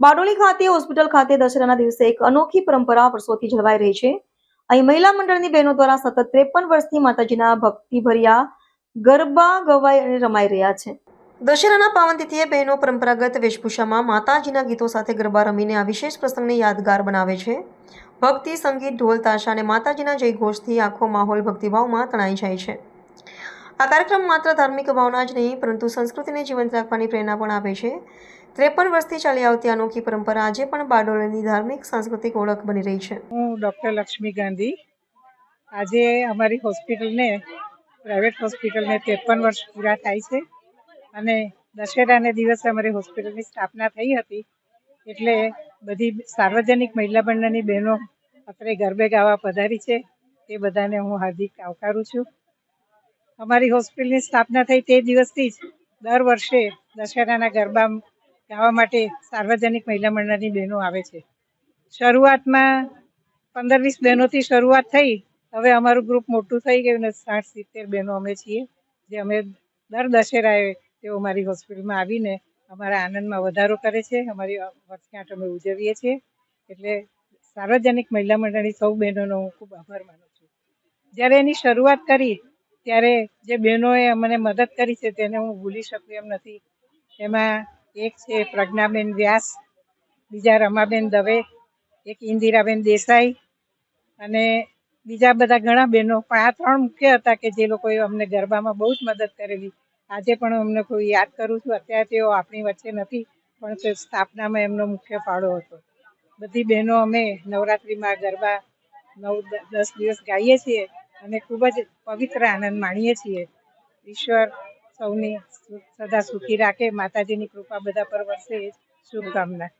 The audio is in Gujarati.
બારડોલી ખાતે હોસ્પિટલ ખાતે દશેરાના દિવસે એક અનોખી પરંપરા વર્ષોથી જળવાઈ રહી છે. અહીં મહિલા મંડળની બહેનો દ્વારા સતત ત્રેપન વર્ષથી માતાજીના ભક્તિભર્યા ગરબા ગવાઈ અને રમાઈ રહ્યા છે. દશેરાના પાવન તિથિએ બહેનો પરંપરાગત વેશભૂષામાં માતાજીના ગીતો સાથે ગરબા રમીને આ વિશેષ પ્રસંગને યાદગાર બનાવે છે. ભક્તિ, સંગીત, ઢોલ, તાશા અને માતાજીના જયઘોષથી આખો માહોલ ભક્તિભાવમાં તણાઈ જાય છે. આ કાર્યક્રમ માત્ર ધાર્મિક ભાવના જ નહીં, પરંતુ સંસ્કૃતિને જીવંત રાખવાની પ્રેરણા પણ આપે છે. ત્રેપન વર્ષથી ચાલી આવતી અનોખી પરંપરા આજે પણ બારડોલીની ધાર્મિક સાંસ્કૃતિક ઓળખ બની રહી છે. હું ડૉક્ટર લક્ષ્મી ગાંધી. આજે અમારી હોસ્પિટલને, પ્રાઇવેટ હોસ્પિટલને ત્રેપન વર્ષ પૂરા થાય છે અને દશેરાને દિવસે અમારી હોસ્પિટલની સ્થાપના થઈ હતી એટલે બધી સાર્વજનિક મહિલા મંડળની બહેનો અત્રે ગરબે ગાવા પધારી છે. તે બધાને હું હાર્દિક આવકારું છું. અમારી હોસ્પિટલની સ્થાપના થઈ તે દિવસથી જ દર વર્ષે દશેરાના ગરબા ગાવા માટે સાર્વજનિક મહિલા મંડળની બહેનો આવે છે. શરૂઆતમાં પંદર વીસ બહેનોથી શરૂઆત થઈ, હવે અમારું ગ્રુપ મોટું થઈ ગયું ને સાઠ સિત્તેર બહેનો અમે છીએ, જે અમે દર દશેરાએ તેઓ અમારી હોસ્પિટલમાં આવીને અમારા આનંદમાં વધારો કરે છે. અમારી વર્ષગાંઠ અમે ઉજવીએ છીએ. એટલે સાર્વજનિક મહિલા મંડળની સૌ બહેનોનો હું ખૂબ આભાર માનું છું. જ્યારે એની શરૂઆત કરી ત્યારે જે બહેનોએ અમને મદદ કરી છે તેને હું ભૂલી શકું એમ નથી. એમાં એક છે પ્રજ્ઞાબેન વ્યાસ, બીજા રમાબેન દવે, એક ઇન્દિરાબેન દેસાઈ અને બીજા બધા ઘણા બહેનો. પણ આ ત્રણ મુખ્ય હતા કે જે લોકોએ અમને ગરબામાં બહુ જ મદદ કરેલી. આજે પણ અમને કોઈ યાદ કરું છું. અત્યારે તેઓ આપણી વચ્ચે નથી, પણ તે સ્થાપનામાં એમનો મુખ્ય ફાળો હતો. બધી બહેનો અમે નવરાત્રિમાં ગરબા નવ દસ દિવસ ગાઈએ છીએ. અને ખૂબ જ પવિત્ર આનંદ માણીએ છીએ. ઈશ્વર સૌની સદા સુખી રાખે. માતાજીની કૃપા બધા પર વરસે. એ શુભકામના.